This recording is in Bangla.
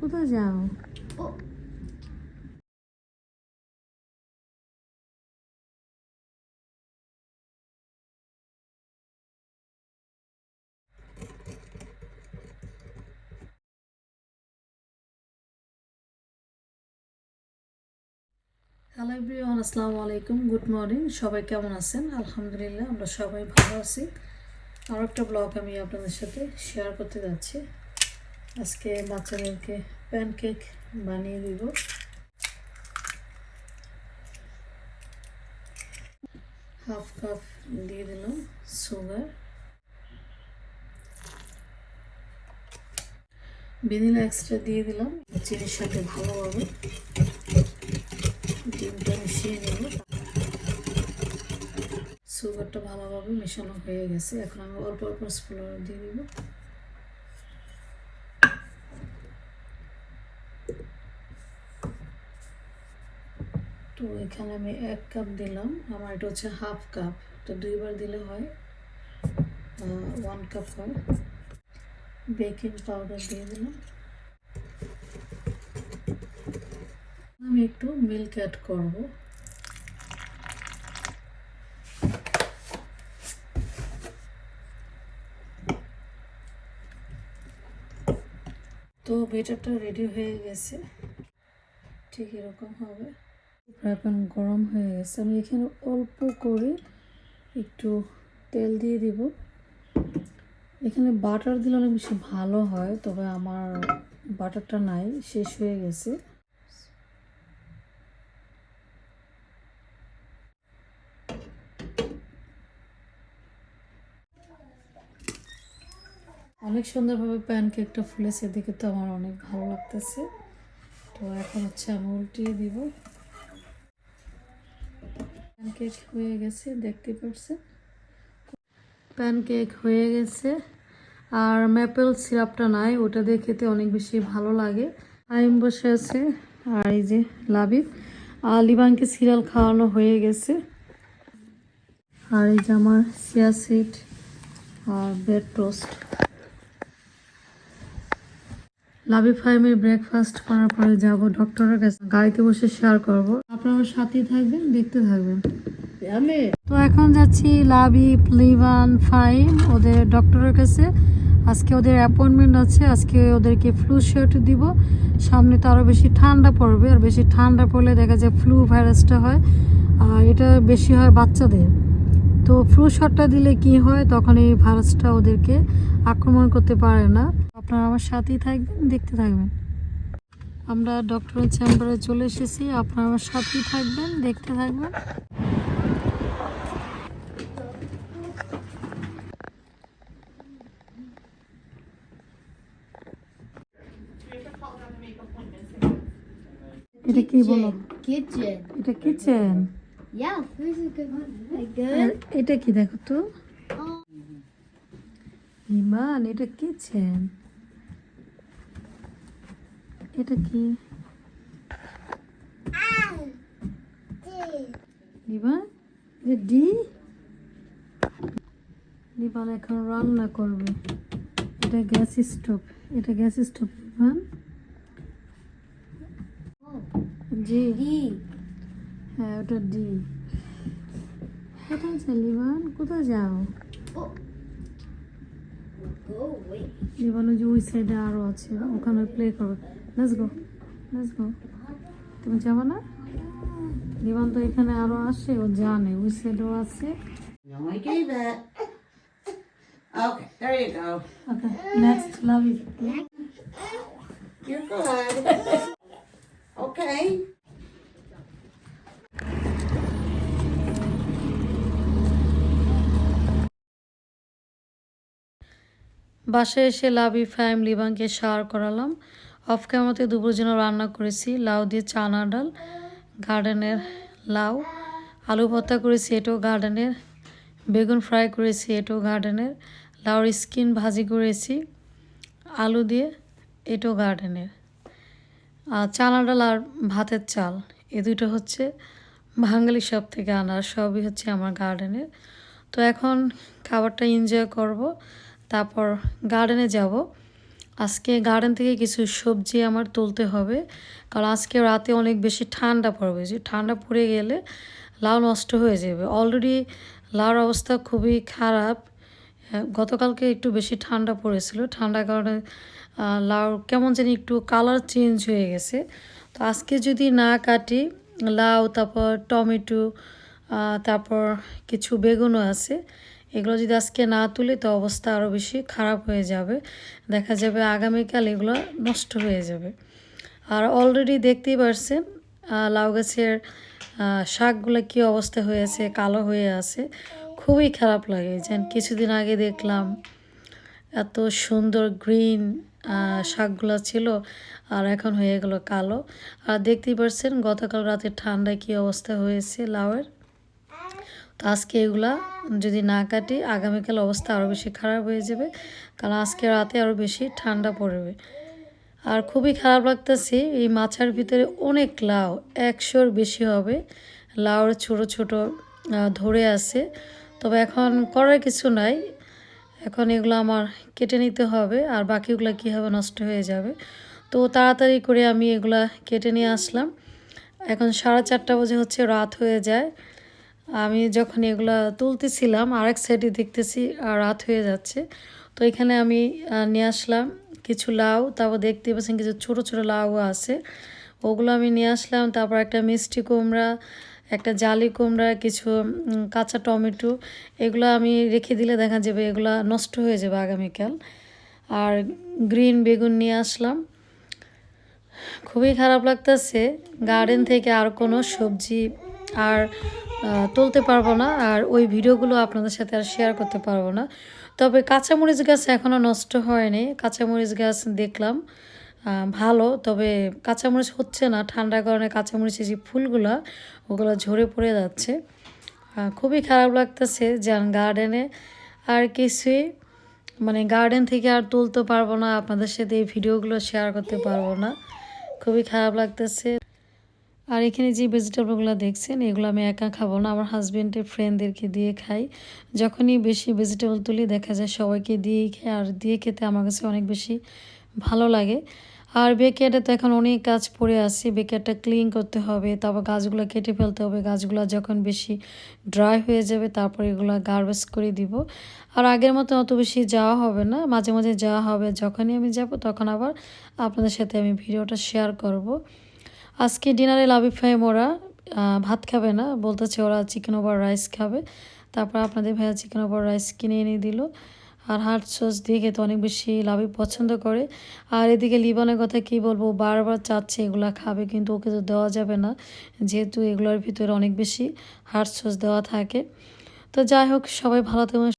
কোথায় যাও? হ্যালো এভরিওয়ান আসসালামু আলাইকুম গুড মর্নিং সবাই কেমন আছেন? আলহামদুলিল্লাহ আমরা সবাই ভালো আছি। আর একটা ব্লগ আমি আপনাদের সাথে শেয়ার করতে যাচ্ছি। আজকে বাচ্চাদেরকে প্যানকেক বানিয়ে দিব। হাফ কাপ দিয়ে দিলাম সুগার। ভ্যানিলা এক্সট্রা দিয়ে দিলাম। চিনির সাথে ভালোভাবে ডিমটা মিশিয়ে নেব। সুগারটা ভালোভাবে মেশানো হয়ে গেছে। এখন আমি অল্প অল্প স্পুলার দিয়ে দিব। তো এখানে আমি এক কাপ দিলাম। আমার এটা হচ্ছে হাফ কাপ। তো দুইবার দিলে হয় ওয়ান কাপ হয়। বেকিং পাউডার দিয়ে দিলাম। আমি একটু মিল্ক অ্যাড করব। তো বেটারটা রেডি হয়ে গেছে। ঠিক এরকম হবে। এখন গরম হয়ে গেছে। আমি এখানে অল্প করে একটু তেল দিয়ে দিব। এখানে বাটার দিলে অনেক বেশি ভালো হয়, তবে আমার বাটারটা নাই, শেষ হয়ে গেছে। অনেক সুন্দরভাবে প্যানকেকটা ফুলেছে, দেখে তো আমার অনেক ভালো লাগতেছে। তো এখন হচ্ছে আমি উল্টিয়ে দিব। প্যানকেক হয়ে গেছে, দেখতে পাচ্ছেন প্যানকেক হয়ে গেছে। আর ম্যাপেল সিরাপটা নাই, ওটা দিয়ে খেতে অনেক বেশি ভালো লাগে। আইম বসে আছে, আর এই যে লাবিব, আর লিবানকে সিরিয়াল খাওয়ানো হয়ে গেছে। আর এই যে আমার সিয়া সিট আর ব্রেড টোস্ট লাভি ফাইমের ব্রেকফাস্ট করার পরে যাব ডক্টরের কাছে। গাড়িতে বসে শেয়ার করব। আপনারা সাথেই থাকবেন দেখতে থাকবেন। তো এখন যাচ্ছি লাভি লিভান ফাইম ওদের ডক্টরের কাছে। আজকে ওদের অ্যাপয়েন্টমেন্ট আছে আজকে ওদেরকে ফ্লু শট দিব। সামনে তো আরও বেশি ঠান্ডা পড়বে আর বেশি ঠান্ডা পড়লে দেখা যায় ফ্লু ভাইরাসটা হয় আর এটা বেশি হয় বাচ্চাদের। তো ফ্লু শটটা দিলে কি হয় তখন এই ভাইরাসটা ওদেরকে আক্রমণ করতে পারে না। আপনারা আমার সাথেই থাকবেন দেখতে থাকবেন। আমরা ডক্টরের চেম্বারে চলে এসেছি আপনারা আমার সাথেই থাকবেন দেখতে থাকবেন। এটা কি বলো? Kitchen. এটা কিচেন. এটা কি দেখো তো? ইমান এটা কিচেন এটা কি? নিবান এখন রান্না করবে। এটা গ্যাস স্টোভ। এটা গ্যাস স্টোভ নিবান জি। হ্যাঁ ওটা ডি কোথায় যাও লিবান কোথায় যাও. লিবান ওই যে ওই সাইডে আরও আছে, ওখানে প্লে করবে লেটস গো লেটস গো তুমি যাবে না লিবান তো এখানে আরও আসে ও জানে ওই সাইডেও আছে. Okay, there you go. Okay next love you You're good. okay. বাসায় এসে লাভি ফ্যাম লিবানকে শাওয়ার করালাম অফ ক্যামেরাতে দুপুর জন্য রান্না করেছি, লাউ দিয়ে চানা ডাল গার্ডেনের লাউ, আলু ভর্তা করেছি এটাও গার্ডেনের বেগুন ফ্রাই করেছি এটাও গার্ডেনের লাউর স্কিন ভাজি করেছি, আলু দিয়ে এটাও গার্ডেনের আর চানা ডাল আর ভাতের চাল, এ দুটো হচ্ছে বাঙালি সব থেকে আনা সবই হচ্ছে আমার গার্ডেনের তো এখন খাবারটা এনজয় করব, তারপর গার্ডেনে যাব। আজকে গার্ডেন থেকে কিছু সবজি আমার তুলতে হবে। কারণ আজকে রাতে অনেক বেশি ঠান্ডা পড়বে। যে ঠান্ডা পড়ে গেলে লাউ নষ্ট হয়ে যাবে। অলরেডি লাউর অবস্থা খুবই খারাপ। গতকালকে একটু বেশি ঠান্ডা পড়েছিল। ঠান্ডার কারণে লাউ কেমন জানি একটু কালার চেঞ্জ হয়ে গেছে। তো আজকে যদি না কাটি, লাউ, তারপর টমেটো তারপর কিছু বেগুনও আছে এগুলো যদি আজকে না তুলি, তো অবস্থা আরও বেশি খারাপ হয়ে যাবে। দেখা যাবে আগামীকাল এগুলো নষ্ট হয়ে যাবে। আর অলরেডি দেখতেই পারছেন লাউ গাছের শাকগুলো কী অবস্থা হয়েছে, কালো হয়ে আছে। খুবই খারাপ লাগে। যেন কিছুদিন আগে দেখলাম এত সুন্দর গ্রিন শাকগুলো ছিল, আর এখন হয়ে গেল কালো। আর দেখতেই পারছেন, গতকাল রাতে ঠান্ডায় কী অবস্থা হয়েছে লাউয়ের? তো আজকে এগুলা যদি না কাটি, আগামীকাল অবস্থা আরও বেশি খারাপ হয়ে যাবে। কারণ আজকে রাতে আরও বেশি ঠান্ডা পড়বে। আর খুবই খারাপ লাগতেছে, এই মাচার ভিতরে অনেক লাউ, একশোর বেশি হবে। লাউর ছোট ছোট ধরে আছে। তবে এখন করার কিছু নাই। এখন এগুলো আমার কেটে নিতে হবে, আর বাকিগুলো কী হবে নষ্ট হয়ে যাবে। তো তাড়াতাড়ি করে আমি এগুলা কেটে নিয়ে আসলাম। এখন সাড়ে চারটা বাজে হচ্ছে, রাত হয়ে যায়। আমি যখন এগুলা তুলতেছিলাম, আরেক সাইডে দেখতেছি রাত হয়ে যাচ্ছে। তো এখানে আমি নিয়ে আসলাম কিছু লাউ, তারপর দেখতে পাচ্ছেন কিছু ছোট ছোট লাউ আছে। ওগুলো আমি নিয়ে আসলাম, তারপর একটা মিষ্টি কুমড়া, একটা জালি কুমড়া, কিছু কাঁচা টমেটো, এগুলো আমি রেখে দিলে দেখা যাবে এগুলো নষ্ট হয়ে যাবে আগামীকাল। আর গ্রিন বেগুন নিয়ে আসলাম। খুবই খারাপ লাগতেছে। গার্ডেন থেকে আর কোনো সবজি আর তুলতে পারব না আর ওই ভিডিওগুলো আপনাদের সাথে আর শেয়ার করতে পারব না। তবে কাঁচামরিচ গাছ এখনও নষ্ট হয়নি। কাঁচামরিচ গাছ দেখলাম ভালো, তবে কাঁচামরিচ হচ্ছে না। ঠান্ডার কারণে কাঁচামরিচের যে ফুলগুলো, ওগুলো ঝরে পড়ে যাচ্ছে। খুবই খারাপ লাগতেছে যান গার্ডেনে আর কিছুই মানে গার্ডেন থেকে আর তুলতে পারব না। আপনাদের সাথে এই ভিডিওগুলো শেয়ার করতে পারব না। খুবই খারাপ লাগতেছে। আর এখানে যে ভেজিটেবলগুলো দেখছেন, এগুলো আমি একা খাব না। আমার হাজবেন্ডের ফ্রেন্ডদেরকে দিয়ে খাই। যখনই বেশি ভেজিটেবল তুলি, দেখা যায় সবাইকে দিয়েই খাই আর দিয়ে খেতে আমার কাছে অনেক বেশি ভালো লাগে। আর বেকেয়ারে তো এখন অনেক কাজ পড়ে আছে। বেকেয়ারটা ক্লিন করতে হবে, তারপর গাছগুলো কেটে ফেলতে হবে। গাছগুলো যখন বেশি ড্রাই হয়ে যাবে, তারপর এগুলো গার্বেজ করে দিব। আর আগের মতো অত বেশি যাওয়া হবে না। মাঝে মাঝে যাওয়া হবে। যখনই আমি যাব, তখন আবার আপনাদের সাথে আমি ভিডিওটা শেয়ার করব। আজকে ডিনারে লাভি ফাইম ওরা ভাত খাবে না, বলতেছে ওরা চিকেন ওভার রাইস খাবে। তারপর আপনাদের ভাইয়া চিকেন ওভার রাইস কিনে এনে দিল। আর হার্ট সস দিয়ে খেতে অনেক বেশি লাভি পছন্দ করে। আর এদিকে লিবনের কথা কি বলব, বারবার চাচ্ছে এগুলো খাবে, কিন্তু ওকে তো দেওয়া যাবে না। যেহেতু এগুলোর ভিতরে অনেক বেশি হার্ট সস দেওয়া থাকে। তো যাই হোক, সবাই ভালো থাকবেন